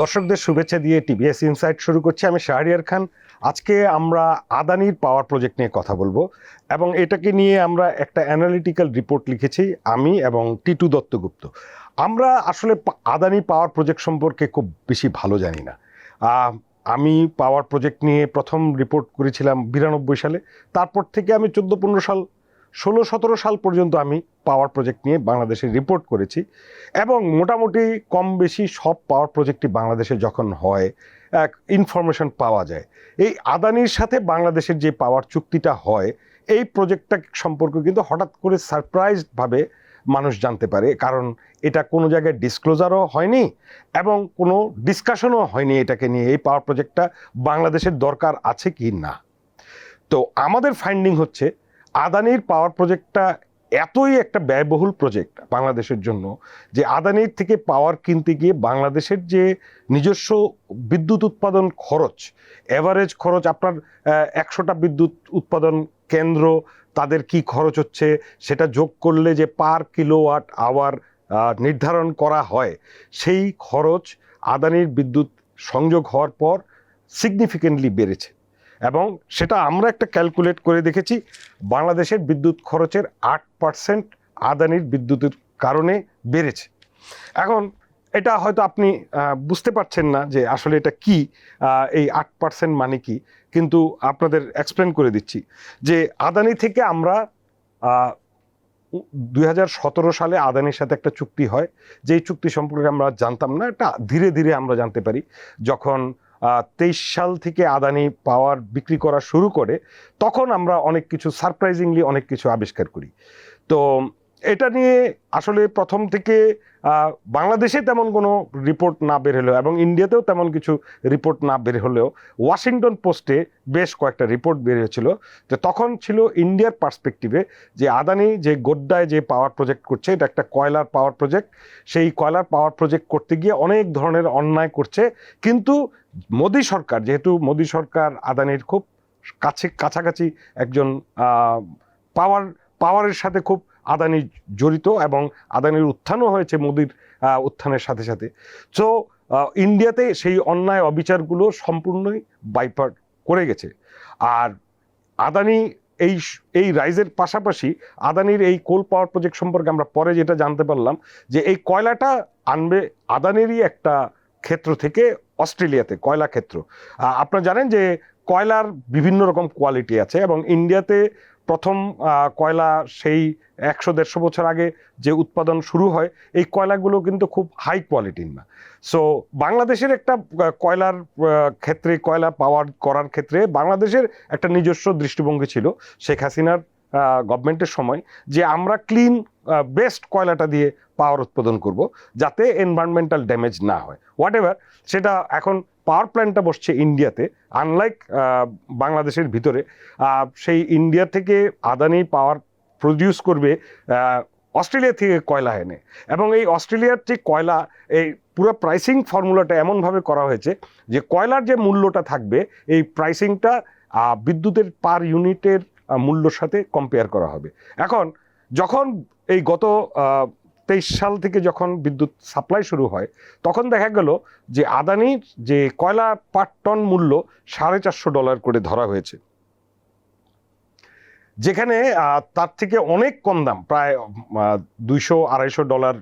দর্শকদের শুভেচ্ছা দিয়ে টিভিএস ইনসাইট শুরু করছি। আমি শাহরিয়ার খান। আজকে আমরা আদানির পাওয়ার প্রজেক্ট নিয়ে কথা বলব এবং এটাকে নিয়ে আমরা একটা অ্যানালিটিক্যাল রিপোর্ট লিখেছি, আমি এবং টিটু দত্তগুপ্ত। আমরা আসলে আদানি পাওয়ার প্রজেক্ট সম্পর্কে খুব বেশি ভালো জানি না। আমি পাওয়ার প্রজেক্ট নিয়ে প্রথম রিপোর্ট করেছিলাম বিরানব্বই সালে। তারপর থেকে আমি চোদ্দ পনেরো সাল ষোলো সতেরো সাল পর্যন্ত আমি পাওয়ার প্রজেক্ট নিয়ে বাংলাদেশে রিপোর্ট করেছি এবং মোটামুটি কম বেশি সব পাওয়ার প্রজেক্টই বাংলাদেশে যখন হয়, এক ইনফরমেশন পাওয়া যায়। এই আদানির সাথে বাংলাদেশের যে পাওয়ার চুক্তিটা হয়, এই প্রজেক্টটা সম্পর্কে কিন্তু হঠাৎ করে সারপ্রাইজডভাবে মানুষ জানতে পারে। কারণ এটা কোনো জায়গায় ডিসক্লোজারও হয়নি এবং কোনো ডিসকাশনও হয়নি এটাকে নিয়ে, এই পাওয়ার প্রজেক্টটা বাংলাদেশের দরকার আছে কি না। তো আমাদের ফাইন্ডিং হচ্ছে আদানির পাওয়ার প্রজেক্টটা এতই একটা ব্যয়বহুল প্রজেক্ট বাংলাদেশের জন্য যে আদানির থেকে পাওয়ার কিনতে গিয়ে বাংলাদেশের যে নিজস্ব বিদ্যুৎ উৎপাদন খরচ এভারেজ খরচ, আপনার একশোটা বিদ্যুৎ উৎপাদন কেন্দ্র, তাদের কি খরচ হচ্ছে, সেটা যোগ করলে যে পার কিলোওয়াট আওয়ার নির্ধারণ করা হয়, সেই খরচ আদানির বিদ্যুৎ সংযোগ হওয়ার পর সিগনিফিকেন্টলি বেড়েছে। এবং সেটা আমরা একটা ক্যালকুলেট করে দেখেছি, বাংলাদেশের বিদ্যুৎ খরচের আট পার্সেন্ট আদানির বিদ্যুতের কারণে বেড়েছে। এখন এটা হয়তো আপনি বুঝতে পারছেন না যে আসলে এটা কি এই আট পার্সেন্ট মানে কি। কিন্তু আপনাদের এক্সপ্লেন করে দিচ্ছি যে আদানি থেকে আমরা দু হাজার সতেরো সালে আদানির সাথে একটা চুক্তি হয়। যেই চুক্তি সম্পর্কে আমরা জানতাম না, এটা ধীরে ধীরে আমরা জানতে পারি। যখন তেইশ সাল থেকে আদানি পাওয়ার বিক্রি করা শুরু করে, তখন আমরা অনেক কিছু সারপ্রাইজিংলি অনেক কিছু আবিষ্কার করি। তো এটা নিয়ে আসলে প্রথম থেকে বাংলাদেশে তেমন কোনো রিপোর্ট না বের হলেও এবং ইন্ডিয়াতেও তেমন কিছু রিপোর্ট না বের হলেও ওয়াশিংটন পোস্টে বেশ কয়েকটা রিপোর্ট বের হয়েছিল। যে তখন ছিল ইন্ডিয়ার পার্সপেক্টিভে যে আদানি যে গোড্ডায় যে পাওয়ার প্রজেক্ট করছে, এটা একটা কয়লার পাওয়ার প্রজেক্ট সেই কয়লার পাওয়ার প্রজেক্ট করতে গিয়ে অনেক ধরনের অন্যায় করছে, কিন্তু মোদী সরকার, যেহেতু মোদী সরকার আদানির খুব কাছে, কাছাকাছি একজন পাওয়ার পাওয়ারের সাথে খুব আদানি জড়িত এবং আদানির উত্থানও হয়েছে মোদির উত্থানের সাথে সাথে। সো ইন্ডিয়াতে সেই অন্যায় অবিচারগুলো সম্পূর্ণই বাইপার্ট করে গেছে। আর আদানি এই এই রাইজের পাশাপাশি আদানির এই কোল পাওয়ার প্রজেক্ট সম্পর্কে আমরা পরে যেটা জানতে পারলাম যে এই কয়লাটা আনবে আদানিরই একটা ক্ষেত্র থেকে অস্ট্রেলিয়াতে, কয়লা ক্ষেত্র। আপনারা জানেন যে কয়লার বিভিন্ন রকম কোয়ালিটি আছে এবং ইন্ডিয়াতে প্রথম কয়লা সেই একশো, দেড়শো বছর আগে যে উৎপাদন শুরু হয়, এই কয়লাগুলো কিন্তু খুব হাই কোয়ালিটির না। সো বাংলাদেশের একটা কয়লার ক্ষেত্রে, কয়লা পাওয়ার করার ক্ষেত্রে বাংলাদেশের একটা নিজস্ব দৃষ্টিভঙ্গি ছিল শেখ হাসিনার গভর্নমেন্টের সময় যে আমরা ক্লিন বেস্ট কয়লাটা দিয়ে পাওয়ার উৎপাদন করব যাতে এনভায়রনমেন্টাল ড্যামেজ না হয়। হোয়াট সেটা এখন পাওয়ার প্ল্যান্টটা বসছে ইন্ডিয়াতে আনলাইক বাংলাদেশের ভিতরে সেই ইন্ডিয়া থেকে আদানি পাওয়ার প্রডিউস করবে অস্ট্রেলিয়া থেকে কয়লা এনে। এবং এই অস্ট্রেলিয়ার যে কয়লা, এই পুরো প্রাইসিং ফর্মুলাটা এমনভাবে করা হয়েছে যে কয়লার যে মূল্যটা থাকবে, এই প্রাইসিংটা বিদ্যুতের পার ইউনিটের মূল্যর সাথে কম্পেয়ার করা হবে। এখন, যখন এই গত তেইশ সাল থেকে যখন বিদ্যুৎ সাপ্লাই শুরু হয়, তখন দেখা গেল যে আদানির যে কয়লা পার টন মূল্য সাড়ে চারশো ডলার করে ধরা হয়েছে। যেখানে তার থেকে অনেক কম দাম, প্রায় দুইশো আড়াইশো ডলার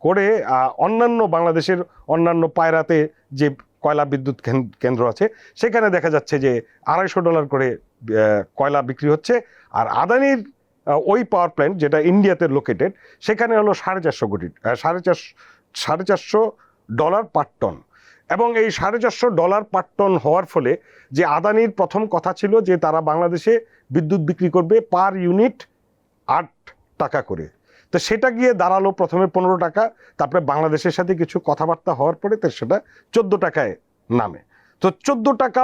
করে অন্যান্য বাংলাদেশের অন্যান্য পায়রাতে যে কয়লা বিদ্যুৎ কেন- কেন্দ্র আছে, সেখানে দেখা যাচ্ছে যে আড়াইশো ডলার করে কয়লা বিক্রি হচ্ছে। আর আদানির ওই পাওয়ার প্ল্যান্ট যেটা ইন্ডিয়াতে লোকেটেড সেখানে হলো সাড়ে চারশো কোটি সাড়ে চারশো সাড়ে চারশো ডলার পার টন এবং এই সাড়ে চারশো ডলার পার টন হওয়ার ফলে যে আদানির প্রথম কথা ছিল যে তারা বাংলাদেশে বিদ্যুৎ বিক্রি করবে পার ইউনিট আট টাকা করে। তো সেটা গিয়ে দাঁড়াল প্রথমে পনেরো টাকা, তারপরে বাংলাদেশের সাথে কিছু কথাবার্তা হওয়ার পরে তো সেটা চোদ্দ টাকায় নামে। তো চোদ্দ টাকা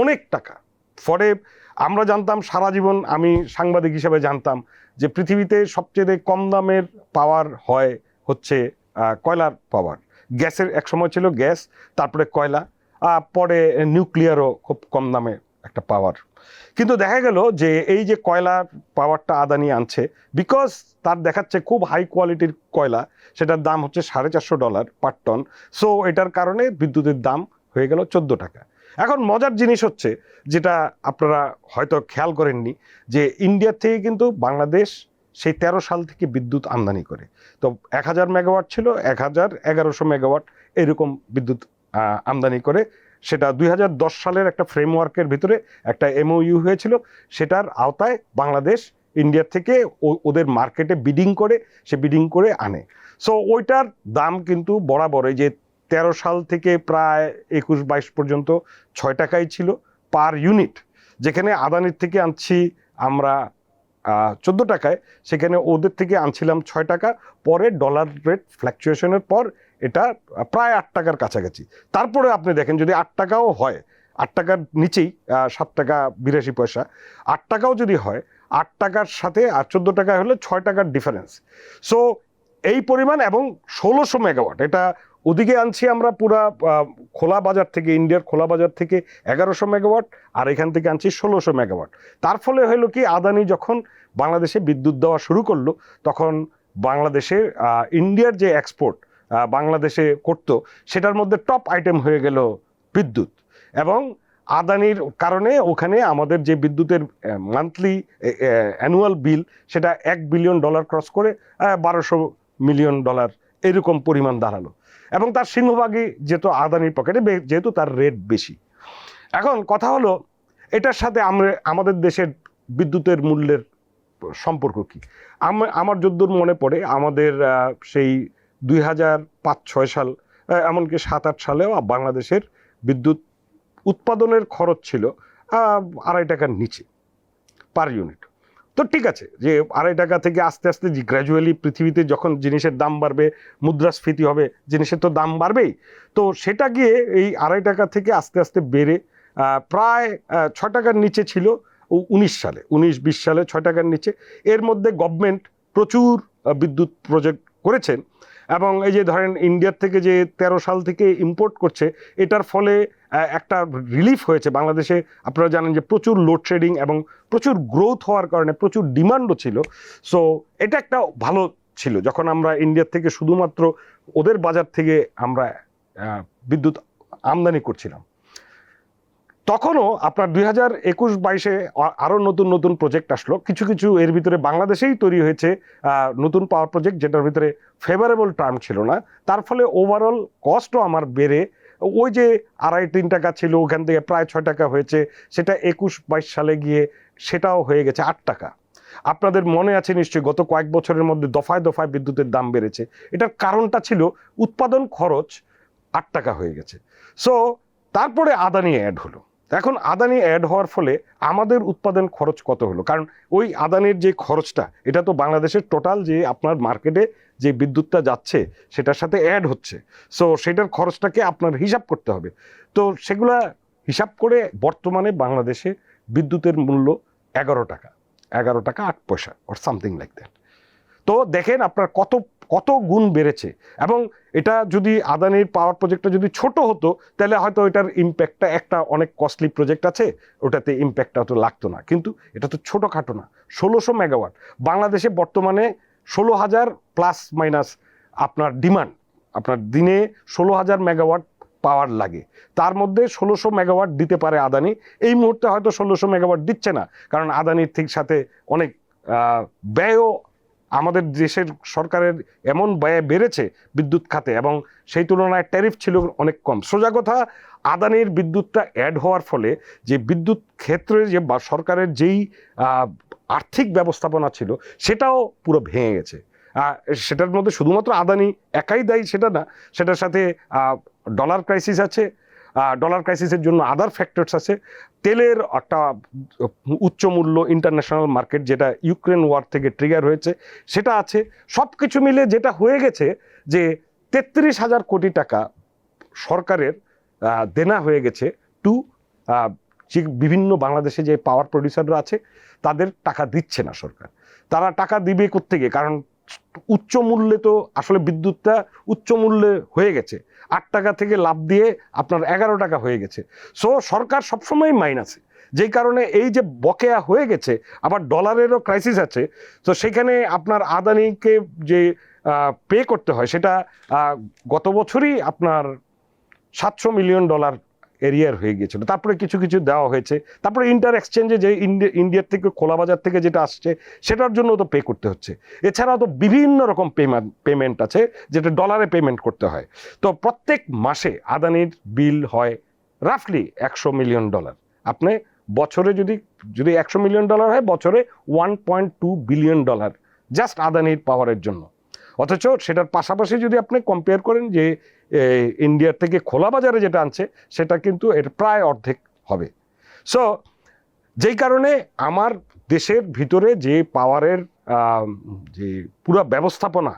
অনেক টাকা। ফলে আমরা জানতাম সারা জীবন আমি সাংবাদিক হিসেবে জানতাম যে পৃথিবীতে সবচেয়ে কম দামের পাওয়ার হয় হচ্ছে কয়লার পাওয়ার। গ্যাসের এক সময় ছিল গ্যাস, তারপরে কয়লা পরে নিউক্লিয়ারও খুব কম দামে একটা পাওয়ার। কিন্তু দেখা গেল যে এই যে কয়লার পাওয়ারটা আদানি আনছে বিকজ তার দেখাচ্ছে খুব হাই কোয়ালিটির কয়লা, সেটার দাম হচ্ছে সাড়ে চারশো ডলার পার টন সো এটার কারণে বিদ্যুতের দাম হয়ে গেল চোদ্দ টাকা। এখন মজার জিনিস হচ্ছে যেটা আপনারা হয়তো খেয়াল করেননি যে ইন্ডিয়ার থেকে কিন্তু বাংলাদেশ সেই তেরো সাল থেকে বিদ্যুৎ আমদানি করে। তো এক হাজার মেগাওয়াট ছিল, এক হাজার এগারোশো মেগাওয়াট এরকম বিদ্যুৎ আমদানি করে। সেটা দুই হাজার দশ সালের একটা ফ্রেমওয়ার্কের ভিতরে একটা এমওইউ হয়েছিল। সেটার আওতায় বাংলাদেশ ইন্ডিয়ার থেকে ওদের মার্কেটে বিডিং করে, সে বিডিং করে আনে। সো ওইটার দাম কিন্তু বরাবর এই যে তেরো সাল থেকে প্রায় একুশ বাইশ পর্যন্ত ছয় টাকাই ছিল পার ইউনিট। যেখানে আদানির থেকে আনছি আমরা চোদ্দ টাকায়। সেখানে ওদের থেকে আনছিলাম ছয় টাকা। পরে ডলার রেট ফ্ল্যাকচুয়েশনের পর এটা প্রায় আট টাকার কাছাকাছি। তারপরে আপনি দেখেন যদি আট টাকাও হয়, আট টাকার নিচেই সাত টাকা বিরাশি পয়সা। আট টাকাও যদি হয়, আট টাকার সাথে আর চোদ্দ টাকা হলে ছয় টাকার ডিফারেন্স সো এই পরিমাণ এবং ষোলোশো মেগাওয়াট এটা ওদিকে আনছি আমরা পুরা খোলা বাজার থেকে, ইন্ডিয়ার খোলা বাজার থেকে এগারোশো মেগাওয়াট আর এখান থেকে আনছি ষোলোশো মেগাওয়াট। তার ফলে হলো কি, আদানি যখন বাংলাদেশে বিদ্যুৎ দেওয়া শুরু করল, তখন বাংলাদেশের ইন্ডিয়ার যে এক্সপোর্ট বাংলাদেশে করতো, সেটার মধ্যে টপ আইটেম হয়ে গেল বিদ্যুৎ। এবং আদানির কারণে ওখানে আমাদের যে বিদ্যুতের মান্থলি অ্যানুয়াল বিল সেটা এক বিলিয়ন ডলার ক্রস করে বারোশো মিলিয়ন ডলার এরকম পরিমাণ দাঁড়াল। এবং তার সিংহভাগই যেত আদানির পকেটে যেহেতু তার রেট বেশি। এখন কথা হলো, এটার সাথে আমরা, আমাদের দেশের বিদ্যুতের মূল্যের সম্পর্ক কি? আম- আমার যদ্দূর মনে পড়ে, আমাদের সেই দুই হাজার পাঁচ ছয় সাল এমনকি সাত আট সালেও বাংলাদেশের বিদ্যুৎ উৎপাদনের খরচ ছিল আড়াই টাকার নিচে পার ইউনিট তো ঠিক আছে, যে আড়াই টাকা থেকে আস্তে আস্তে গ্র্যাজুয়ালি পৃথিবীতে যখন জিনিসের দাম বাড়বে, মুদ্রাস্ফীতি হবে, জিনিসের তো দাম বাড়বেই। তো সেটা গিয়ে এই আড়াই টাকা থেকে আস্তে আস্তে বেড়ে প্রায় ছ টাকার নিচে ছিল উনিশ সালে, উনিশ, বিশ সালে ছ টাকার নিচে। এর মধ্যে গভর্নমেন্ট প্রচুর বিদ্যুৎ প্রজেক্ট করেছেন। এবং এই যে ধরেন ইন্ডিয়ার থেকে যে তেরো সাল থেকে ইম্পোর্ট করছে, এটার ফলে একটা রিলিফ হয়েছে বাংলাদেশে। আপনারা জানেন যে প্রচুর লোডশেডিং এবং প্রচুর গ্রোথ হওয়ার কারণে প্রচুর ডিমান্ডও ছিল। সো এটা একটা ভালো ছিল যখন আমরা ইন্ডিয়ার থেকে শুধুমাত্র ওদের বাজার থেকে আমরা বিদ্যুৎ আমদানি করছিলাম। তখনও আপনার দুই হাজার একুশ বাইশে আরও নতুন নতুন প্রজেক্ট আসলো। কিছু কিছু এর ভিতরে বাংলাদেশেই তৈরি হয়েছে নতুন পাওয়ার প্রজেক্ট যেটার ভিতরে ফেভারেবল টার্ম ছিল না। তার ফলে ওভারঅল কস্টও আমার বেড়ে। ওই যে আড়াই, তিন টাকা ছিল, ওখান থেকে প্রায় ছয় টাকা হয়েছে, সেটা একুশ বাইশ সালে গিয়ে সেটাও হয়ে গেছে আট টাকা। আপনাদের মনে আছে নিশ্চয়ই, গত কয়েক বছরের মধ্যে দফায় দফায় বিদ্যুতের দাম বেড়েছে। এটার কারণটা ছিল উৎপাদন খরচ আট টাকা হয়ে গেছে। সো তারপরে আদানি অ্যাড হলো। এখন আদানি অ্যাড হওয়ার ফলে আমাদের উৎপাদন খরচ কত হলো? কারণ ওই আদানির যে খরচটা, এটা তো বাংলাদেশের টোটাল যে আপনার মার্কেটে যে বিদ্যুৎটা যাচ্ছে, সেটার সাথে অ্যাড হচ্ছে। সো সেটার খরচটাকে আপনার হিসাব করতে হবে। তো সেগুলা হিসাব করে বর্তমানে বাংলাদেশে বিদ্যুতের মূল্য এগারো টাকা। এগারো টাকা আট পয়সা অর সামথিং লাইক দ্যাট তো দেখেন আপনার কত কত গুণ বেড়েছে? এবং এটা যদি আদানির পাওয়ার প্রজেক্টটা যদি ছোট হতো, তাহলে হয়তো এটার ইম্প্যাক্টটা একটা অনেক কস্টলি প্রজেক্ট আছে, ওটাতে ইম্প্যাক্টটা তো লাগতো না। কিন্তু এটা তো ছোটোখাটো না, ষোলোশো মেগাওয়াট বাংলাদেশে বর্তমানে ষোলো হাজার প্লাস মাইনাস আপনার ডিমান্ড আপনার দিনে ষোলো হাজার মেগাওয়াট পাওয়ার লাগে। তার মধ্যে ষোলোশো মেগাওয়াট দিতে পারে আদানি। এই মুহূর্তে হয়তো ষোলোশো মেগাওয়াট দিচ্ছে না, কারণ আদানির ঠিক সাথে অনেক ব্যয়ও আমাদের দেশের সরকারের এমন ব্যয় বেড়েছে বিদ্যুৎ খাতে এবং সেই তুলনায় ট্যারিফ ছিল অনেক কম। সোজা কথা, আদানির বিদ্যুৎটা অ্যাড হওয়ার ফলে যে বিদ্যুৎ ক্ষেত্রে যে বা সরকারের যেই আর্থিক ব্যবস্থাপনা ছিল, সেটাও পুরো ভেঙে গেছে। সেটার মধ্যে শুধুমাত্র আদানি একাই দায়ী, সেটা না। সেটার সাথে ডলার ক্রাইসিস আছে ডলার ক্রাইসিসের জন্য আদার ফ্যাক্টরস আছে। তেলের একটা উচ্চ মূল্য ইন্টারন্যাশনাল মার্কেট যেটা ইউক্রেন ওয়ার থেকে ট্রিগার হয়েছে, সেটা আছে। সব কিছু মিলে যেটা হয়ে গেছে যে তেত্রিশ হাজার কোটি টাকা সরকারের দেনা হয়ে গেছে টু যে বিভিন্ন বাংলাদেশে যে পাওয়ার প্রডিউসাররা আছে, তাদের টাকা দিচ্ছে না সরকার। তারা টাকা দিবে কোত্থেকে? কারণ উচ্চ মূল্যে তো আসলে বিদ্যুৎটা উচ্চ মূল্যে হয়ে গেছে। আট টাকা থেকে লাভ দিয়ে আপনার এগারো টাকা হয়ে গেছে। সো সরকার সবসময় মাইনাসে যেই কারণে এই যে বকেয়া হয়ে গেছে, আবার ডলারেরও ক্রাইসিস আছে, তো সেখানে আপনার আদানিকে যে পে করতে হয়, সেটা গত বছরই আপনার সাতশো মিলিয়ন ডলার এরিয়ার হয়ে গিয়েছিল। তারপরে কিছু কিছু দেওয়া হয়েছে। তারপরে ইন্টার এক্সচেঞ্জে যে ইন্ডি- ইন্ডিয়ার থেকে খোলা বাজার থেকে যেটা আসছে, সেটার জন্য তো পে করতে হচ্ছে। এছাড়াও তো বিভিন্ন রকম পেমেন্ট পেমেন্ট আছে, যেটা ডলারে পেমেন্ট করতে হয়। তো প্রত্যেক মাসে আদানির বিল হয় রাফলি একশো মিলিয়ন ডলার আপনি বছরে যদি যদি একশো মিলিয়ন ডলার হয়, বছরে one point two billion dollar just আদানির পাওয়ারের জন্য। অথচ সেটার পাশাপাশি যদি আপনি কম্পেয়ার করেন যে ইন্ডিয়ার থেকে খোলা বাজারে যেটা আনছে, সেটা কিন্তু এর প্রায় অর্ধেক হবে। সো যেই কারণে আমার দেশের ভিতরে যে পাওয়ারের যে পুরো ব্যবস্থাপনা,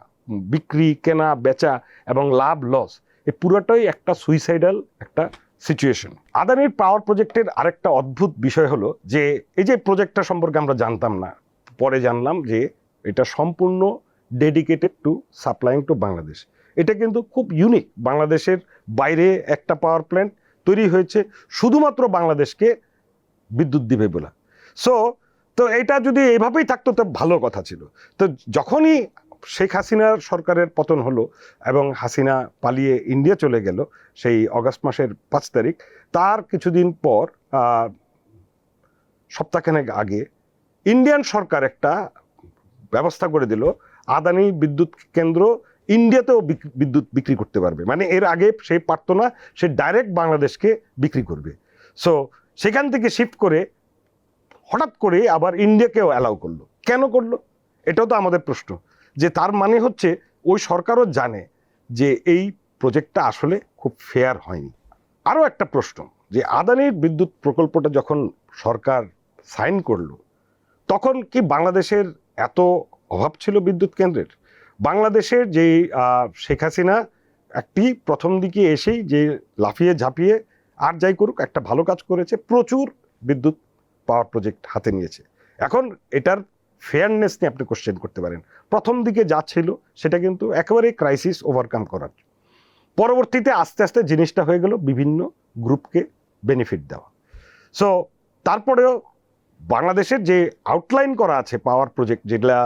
বিক্রি, কেনা, বেচা এবং লাভ লস এই পুরোটাই একটা সুইসাইডাল একটা সিচুয়েশন আদানির পাওয়ার প্রজেক্টের আরেকটা অদ্ভুত বিষয় হলো যে, এই যে প্রজেক্টটা সম্পর্কে আমরা জানতাম না, পরে জানলাম যে, এটা সম্পূর্ণ dedicated to supplying to Bangladesh এটা কিন্তু খুব ইউনিক বাংলাদেশের বাইরে একটা পাওয়ার প্ল্যান্ট তৈরি হয়েছে শুধুমাত্র বাংলাদেশকে বিদ্যুৎ দিবে বলে। সো তো এটা যদি এভাবেই থাকতো, তো ভালো কথা ছিল। তো যখনই শেখ হাসিনার সরকারের পতন হলো এবং হাসিনা পালিয়ে ইন্ডিয়া চলে গেল, সেই অগাস্ট মাসের পাঁচ তারিখ, তার কিছুদিন পর সপ্তাহখানেক আগে ইন্ডিয়ান সরকার একটা ব্যবস্থা করে দিল আদানি বিদ্যুৎ কেন্দ্র ইন্ডিয়াতেও বিদ্যুৎ বিক্রি করতে পারবে। মানে এর আগে সে পারতো না, সে ডাইরেক্ট বাংলাদেশকে বিক্রি করবে। সো সেখান থেকে শিফট করে হঠাৎ করে আবার ইন্ডিয়াকেও অ্যালাউ করল। কেন করল? এটাও তো আমাদের প্রশ্ন। যে তার মানে হচ্ছে, ওই সরকারও জানে যে এই প্রজেক্টটা আসলে খুব ফেয়ার হয়নি। আরও একটা প্রশ্ন, যে আদানির বিদ্যুৎ প্রকল্পটা যখন সরকার সাইন করল, তখন কি বাংলাদেশের এত অভাব ছিল বিদ্যুৎ কেন্দ্রের। বাংলাদেশের যে শেখ হাসিনা একটি প্রথম দিকে এসেই যে লাফিয়ে ঝাঁপিয়ে আর যাই করুক, একটা ভালো কাজ করেছে, প্রচুর বিদ্যুৎ পাওয়ার প্রজেক্ট হাতে নিয়েছে। এখন এটার ফেয়ারনেস নিয়ে আপনি কোশ্চেন করতে পারেন। প্রথম দিকে যা ছিল, সেটা কিন্তু একেবারে ক্রাইসিস ওভারকাম করার। পরবর্তীতে আস্তে আস্তে জিনিসটা হয়ে গেল বিভিন্ন গ্রুপকে বেনিফিট দেওয়া। সো তারপরেও বাংলাদেশের যে আউটলাইন করা আছে পাওয়ার প্রজেক্ট যেগুলা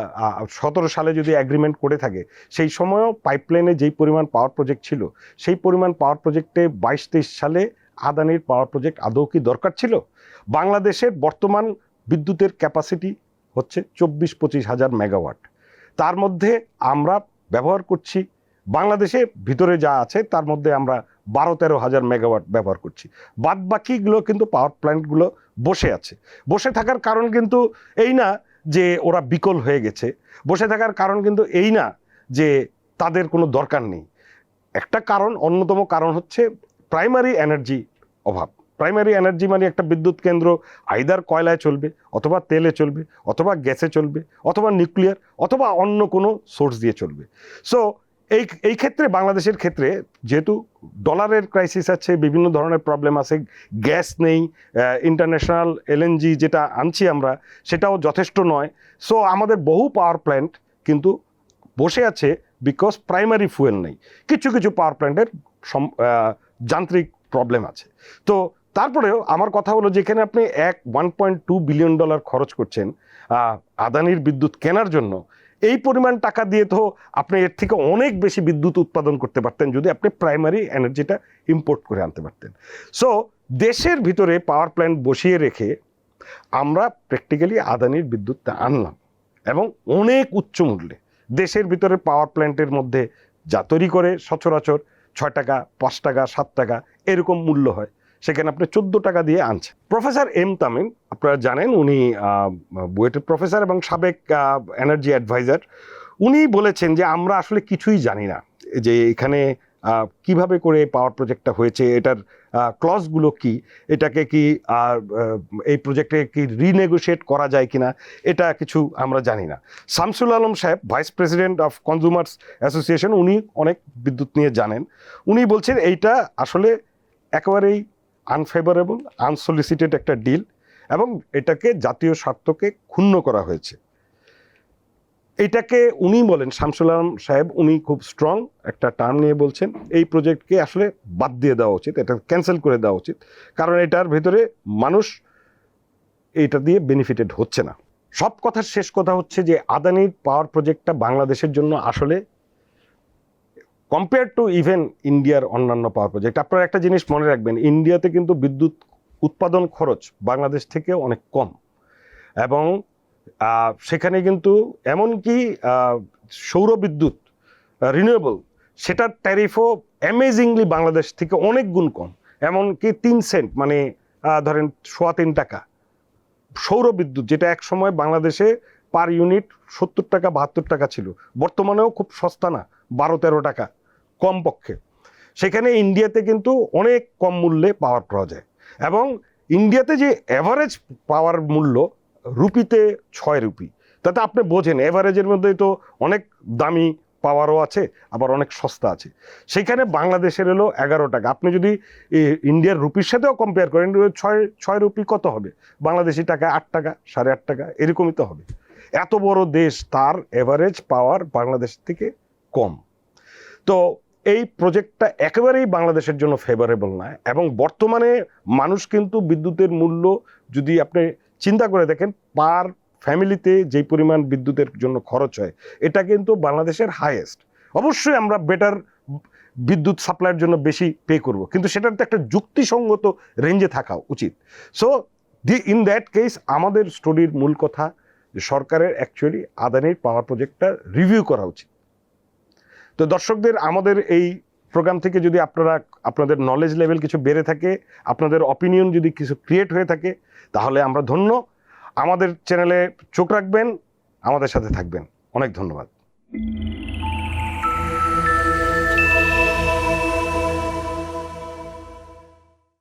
সতেরো সালে যদি অ্যাগ্রিমেন্ট করে থাকে, সেই সময়ও পাইপলাইনে যেই পরিমাণ পাওয়ার প্রজেক্ট ছিল, সেই পরিমাণ পাওয়ার প্রজেক্টে বাইশ তেইশ সালে আদানির পাওয়ার প্রজেক্ট আদৌ কি দরকার ছিল? বাংলাদেশের বর্তমান বিদ্যুতের ক্যাপাসিটি হচ্ছে চব্বিশ পঁচিশ হাজার মেগাওয়াট তার মধ্যে আমরা ব্যবহার করছি, বাংলাদেশে ভিতরে যা আছে তার মধ্যে আমরা বারো তেরো হাজার মেগাওয়াট ব্যবহার করছি। বাদ বাকিগুলো কিন্তু পাওয়ার প্ল্যান্টগুলো বসে আছে। বসে থাকার কারণ কিন্তু এই না যে ওরা বিকল হয়ে গেছে। বসে থাকার কারণ কিন্তু এই না যে তাদের কোনো দরকার নেই। একটা কারণ, অন্যতম কারণ হচ্ছে প্রাইমারি এনার্জি অভাব। প্রাইমারি এনার্জি মানে একটা বিদ্যুৎ কেন্দ্র আইদার কয়লায় চলবে, অথবা তেলে চলবে, অথবা গ্যাসে চলবে, অথবা নিউক্লিয়ার অথবা অন্য কোনো সোর্স দিয়ে চলবে। সো এই এই ক্ষেত্রে, বাংলাদেশের ক্ষেত্রে যেহেতু ডলারের ক্রাইসিস আছে, বিভিন্ন ধরনের প্রবলেম আছে গ্যাস নেই ইন্টারন্যাশনাল এলএনজি যেটা আনছি আমরা, সেটাও যথেষ্ট নয়। সো আমাদের বহু পাওয়ার প্ল্যান্ট কিন্তু বসে আছে বিকজ প্রাইমারি ফুয়েল নেই। কিছু কিছু পাওয়ার প্ল্যান্টের যান্ত্রিক প্রবলেম আছে। তো, তারপরেও আমার কথা হলো যেখানে আপনি এক one point two billion dollar খরচ করছেন আদানির বিদ্যুৎ কেনার জন্য। এই পরিমাণ টাকা দিয়ে তো আপনি এর থেকে অনেক বেশি বিদ্যুৎ উৎপাদন করতে পারতেন, যদি আপনি প্রাইমারি এনার্জিটা ইম্পোর্ট করে আনতে পারতেন। সো দেশের ভিতরে পাওয়ার প্ল্যান্ট বসিয়ে রেখে আমরা প্র্যাকটিক্যালি আদানির বিদ্যুৎটা আনলাম এবং অনেক উচ্চ মূল্যে। দেশের ভিতরে পাওয়ার প্ল্যান্টের মধ্যে যা তৈরি করে সচরাচর ছয় টাকা, পাঁচ টাকা, সাত টাকা, এরকম মূল্য হয়। সেখানে আপনি চোদ্দ টাকা দিয়ে আনছেন। প্রফেসর এম তামিম আপনারা জানেন উনি বুয়েটের প্রফেসর এবং সাবেক এনার্জি অ্যাডভাইজার উনি বলেছেন যে আমরা আসলে কিছুই জানি না যে এখানে কীভাবে করে পাওয়ার প্রজেক্টটা হয়েছে এটার ক্লজগুলো কি এটাকে কি আহ, এই প্রজেক্টে কি রিনেগোশিয়েট করা যায় কিনা এটা কিছু আমরা জানি না। শামসুল আলম সাহেব vice president of consumers association উনি অনেক বিদ্যুৎ নিয়ে জানেন। উনি বলছেন এইটা আসলে একেবারেই আনফেভারেবল আনসলিসিটেড একটা ডিল এবং এটাকে জাতীয় স্বার্থকে ক্ষুণ্ণ করা হয়েছে। এটাকে উনি বলেন, শামসুল আলম সাহেব উনি খুব স্ট্রং একটা টার্ম নিয়ে বলছেন, এই প্রজেক্টকে আসলে বাদ দিয়ে দেওয়া উচিত, এটা ক্যান্সেল করে দেওয়া উচিত, কারণ এটার ভেতরে মানুষ এটা দিয়ে বেনিফিটেড হচ্ছে না। সব কথার শেষ কথা হচ্ছে যে, আদানির পাওয়ার প্রজেক্টটা বাংলাদেশের জন্য আসলে কম্পেয়ার টু ইভেন ইন্ডিয়ার অন্যান্য পাওয়ার প্রজেক্ট আপনারা একটা জিনিস মনে রাখবেন ইন্ডিয়াতে কিন্তু বিদ্যুৎ উৎপাদন খরচ বাংলাদেশ থেকে অনেক কম। এবং সেখানে কিন্তু এমনকি সৌর বিদ্যুৎ রিনিউয়েবল সেটার ট্যারিফও অ্যামেজিংলি বাংলাদেশ থেকে অনেক গুণ কম। এমনকি তিন সেন্ট মানে ধরেন সোয়া তিন টাকা। সৌর বিদ্যুৎ, যেটা এক সময় বাংলাদেশে পার ইউনিট সত্তর টাকা, বাহাত্তর টাকা ছিল, বর্তমানেও খুব সস্তা না, বারো তেরো টাকা। কম পক্ষে সেখানে ইন্ডিয়াতে কিন্তু অনেক কম মূল্যে পাওয়ার পাওয়া যায়। এবং ইন্ডিয়াতে যে অ্যাভারেজ পাওয়ার মূল্য রুপিতে ছয় রুপি। তাতে আপনি বোঝেন অ্যাভারেজের মধ্যে তো অনেক দামি পাওয়ারও আছে, আবার অনেক সস্তা আছে। সেখানে বাংলাদেশের হলো এগারো টাকা। আপনি যদি ইন্ডিয়ার রুপির সাথেও কম্পেয়ার করেন ছয় ছয় রুপি কত হবে? বাংলাদেশি টাকা আট টাকা, সাড়ে আট টাকা, এরকমই তো হবে। এত বড় দেশ, তার এভারেজ পাওয়ার বাংলাদেশ থেকে কম। তো এই প্রজেক্টটা একেবারেই বাংলাদেশের জন্য ফেভারেবল না এবং বর্তমানে মানুষ কিন্তু বিদ্যুতের মূল্য যদি আপনি চিন্তা করে দেখেন পার ফ্যামিলিতে যেই পরিমাণ বিদ্যুতের জন্য খরচ হয়, এটা কিন্তু বাংলাদেশের হাইয়েস্ট অবশ্যই আমরা বেটার বিদ্যুৎ সাপ্লাইয়ের জন্য বেশি পে করব, কিন্তু সেটার তো একটা যুক্তিসঙ্গত রেঞ্জে থাকা উচিত। So the in that case আমাদের স্টোরির মূল কথা যে সরকারের অ্যাকচুয়ালি আদানির পাওয়ার প্রজেক্টটা রিভিউ করা উচিত। তো দর্শকদের, আমাদের এই প্রোগ্রাম থেকে যদি আপনারা আপনাদের নলেজ লেভেল কিছু বেড়ে থাকে, আপনাদের অপিনিয়ন যদি কিছু ক্রিয়েট হয়ে থাকে, তাহলে আমরা ধন্য। আমাদের চ্যানেলে চোখ রাখবেন, আমাদের সাথে থাকবেন। অনেক ধন্যবাদ।